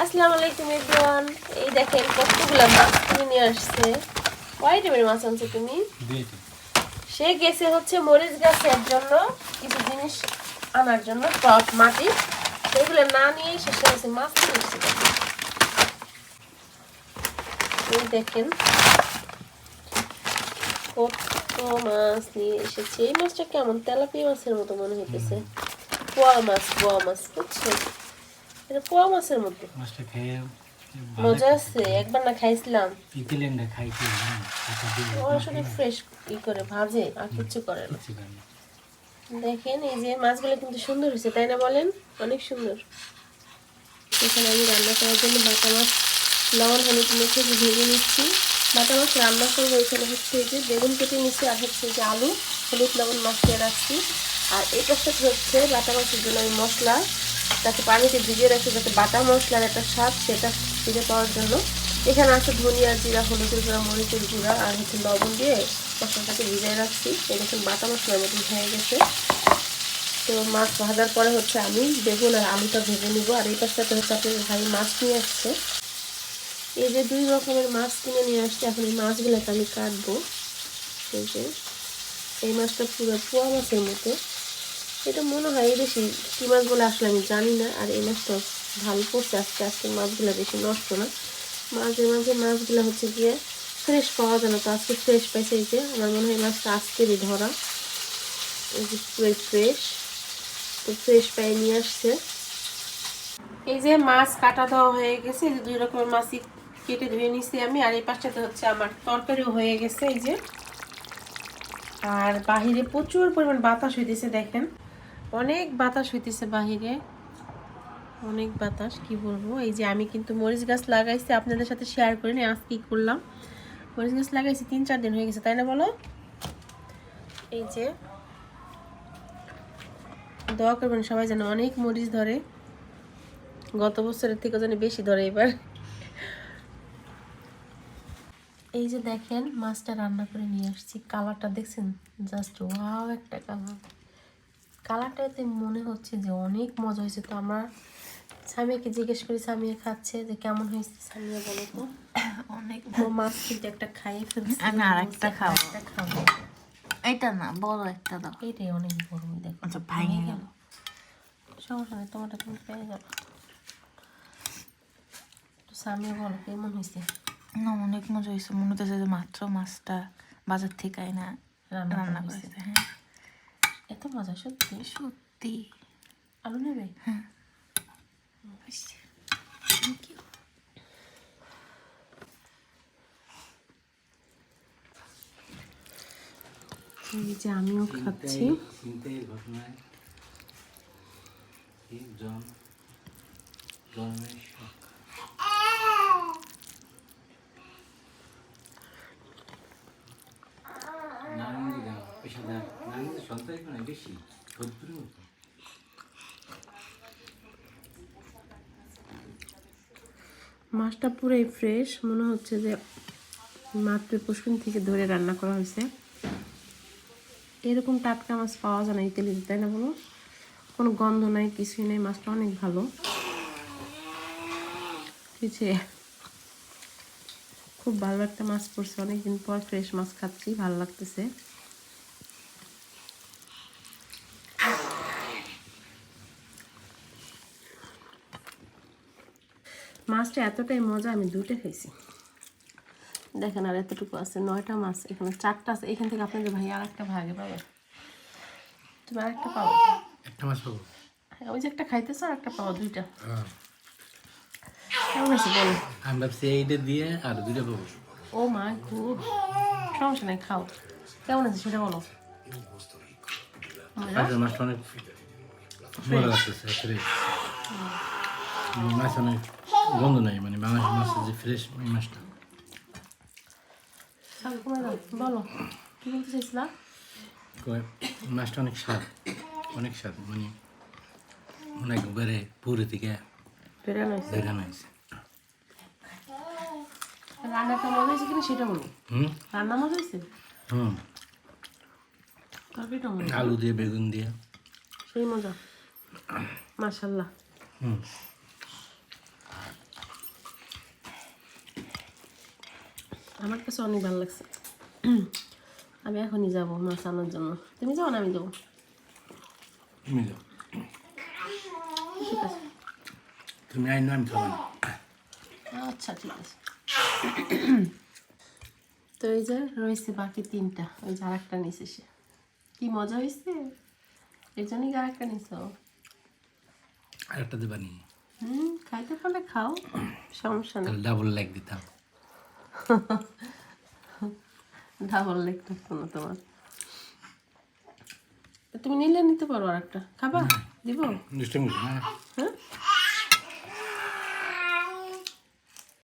আসসালামু আলাইকুম এভরিওয়ান। এই দেখেন কতগুলো মাছ কিনে নিয়ে আসছে। কয় টাইপের মাছ আনছো তুমি? সে গেছে হচ্ছে মরিচ গাছের জন্য কিছু জিনিস আনার জন্য টপ মাটি। সেগুলো না নিয়ে শেষে হচ্ছে মাছ কিনে এসেছে এই দেখেন কত মাছ নিয়ে এসেছে। এই মাছটা কেমন তেলাপিয়া মাছের মতো মনে হইতেছে। পোয়া মাছ পোয়া মাছ বুঝছেন? এটা পোয়া মাছের মাছটা খেয়ে মজা আছে একবার না খাইছিলাম। ও আসলে ফ্রেশ করে ভাজে আর কিছু করে না। দেখেন এই যে মাছগুলো কিন্তু সুন্দর হয়েছে তাই না বলেন? অনেক সুন্দর। এখানে আমি রান্না করার জন্য বাটা মাছ লবণ হলুদ মেখে ভেজে নিচ্ছি। বাটা মাছ রান্না করব এখানে হচ্ছে যে বেগুন কেটে নিচ্ছি আর হচ্ছে যে আলু হলুদ লবণ মাখিয়ে রাখছি। আর এই পাশটাতে হচ্ছে বাটা মাছের জন্য আমি মশলা। যাতে পানিতে ভিজিয়ে রাখছি যাতে বাটা মশলার একটা স্বাদ সেটা ফিরে পাওয়ার জন্য। এখানে আছে ধনিয়া জিরা হলুদের গুঁড়া, মরিচের গুঁড়া আর হচ্ছে লবণ দিয়ে মশলাটাকে ভিজিয়ে রাখছি। এই দেখুন বাটা মশলার মতন হয়ে গেছে। তো মাছ ভাজার পরে হচ্ছে আমি বেগুন আর আলুটা ভেজে নিব। আর এই পাশটাতে হচ্ছে আপনার ভাই মাছ নিয়ে আসছে। এই যে দুই রকমের মাছ কিনে নিয়ে আসছে, এখন এই মাছগুলোকে আমি কাটবো। এই যে, এই মাছটা পুরো পোয়া মাছের মতো। এটা মনে হয় এই বেশি কী মাছগুলো আসলে আমি জানি না, আর এই মাছটা ভালো পড়ছে আজকে আজকের মাছগুলো বেশি নষ্ট না। মাঝে মাঝে মাছগুলো হচ্ছে গিয়ে ফ্রেশ পাওয়া যায় না, তো আজকে ফ্রেশ পাইছে এই যে, আমার মনে হয় মাছটা আজকেরই ধরা। এই যে পুরো ফ্রেশ তো ফ্রেশ পাই নিয়ে আসছে। এই যে মাছ কাটা দেওয়া হয়ে গেছে, এই যে দুই রকমের মাছই কেটে ধুয়ে নিছি আমি, আর এই পাশটাতে হচ্ছে আমার তরকারিও হয়ে গেছে এই যে। আর বাহিরে প্রচুর পরিমাণ বাতাস হইতেছে, দেখেন। অনেক বাতাস হইতেছে বাহিরে। অনেক বাতাস, কি বলব? এই যে আমি কিন্তু মরিচ গাছ লাগাইছি, আপনাদের সাথে শেয়ার করি না কি করলাম? মরিচ গাছ লাগাইছি, তিন চার দিন হয়ে গেছে, তাই না বলো? এই যে, দোয়া করবেন সবাই যেন অনেক মরিচ ধরে। গত বছরের থেকে যেন বেশি ধরে এবার। এই যে দেখেন, মাছটা রান্না করে নিয়ে আসছি, কালারটা দেখছেন? জাস্ট ওয়াও একটা কালার। কালারটাতে মনে হচ্ছে যে অনেক মজা হয়েছে। তো আমরা স্বামীকে জিজ্ঞেস করি স্বামী খাচ্ছে? যে কেমন হয়েছে স্বামী বলো তো? অনেক মাছ কিন্তু একটা খাইয়ে ফেলছে। আমি আরেকটা খাব। একটা খাব। এটা না বড় একটা দাও। এইটাই অনেক বড় দেখো। আচ্ছা ভাঙে গেল। সমস্যা নেই তোমারটা তুমি পেয়ে যাবে। তো স্বামী বলো কেমন হয়েছে? না অনেক মজা হয়েছে। মনে হতেছে যে মাত্র মাছটা বাজার থেকে আইনা রান্না রান্না করা করেছে হ্যাঁ। মজা সত্যি? সত্যি। আলু নেবে Thank you. এই যে আমিও খাচ্ছি। ঘটনায় কি জন জন্মের শখ নারায়ণদি দাও পয়সা দাও নারায়ণদি সন্তান মানে বেশি মাছটা পুরোই ফ্রেশ মনে হচ্ছে যে মাত্র পুষ্কিন থেকে ধরে রান্না করা হয়েছে। এরকম টাটকা মাছ পাওয়া যায় না ইতালিতে, তাই না বলো? কোনো গন্ধ নাই, কিছুই নেই, মাছটা অনেক ভালো। কিছু খুব ভালো একটা মাছ পড়ছে, অনেকদিন পর ফ্রেশ মাছ খাচ্ছি, ভালো লাগতেছে। মাছটা এতটাই মজা আমি দুটো খাইছি। দেখেন আর এতটুকু আছে নয়টা মাছ এখানে চারটা আছে। এখান থেকে আপনাদের ভাই আর একটা ভাগে পাবে। তুমি আরেকটা পাবো একটা মাছ পাবো। হ্যাঁ, ওই যে একটা খাইতেছো আর একটা পাবো দুইটা কেমন আছে বলো? আমি ভাবছি এইটা দিয়ে আর দুইটা পাবো। ও মা গুড সমস্যা নেই খাও। কেমন আছে সেটা বলো? মাছটা অনেক মজা লাগতেছে মাছ অনেক গন্ধ নাই মানে বাংলাদেশ মাছের যে ফ্রেশ মাছটা বলো কি বলতে চাইছিলা মাছটা অনেক স্বাদ অনেক স্বাদ মানে অনেক ঘরে পুরো থেকে বেড়ে হয়েছে রান্নাটা মজা হয়েছে কিনা সেটা বলো রান্না মজা হয়েছে হুম তরকারিটা মজা আলু দিয়ে বেগুন দিয়ে সেই মজা মাশাল্লাহ হুম আমার কাছে অনেক ভালো লাগছে। আমি এখনই যাব মাছ আনার জন্য। তুমি যাও না আমি যাব। তুমি যাও। ঠিক আছে। তুমি আইন আমি খাব আচ্ছা ঠিক আছে। তো এই যে রয়েছে বাকি তিনটা ওই যে আর একটা নিছে সে। কি মজা হয়েছে এই জন্যই আর একটা নিছ? আর একটা দেবা হুম খাইতে পারলে খাও সমস্যা নেই। ডাবল লাইক দিতাম। ডাবল লেগ থাকতো না তোমার। তুমি নিলে নিতে পারো আর একটা খাবা দিব? দুষ্টামি হ্যাঁ?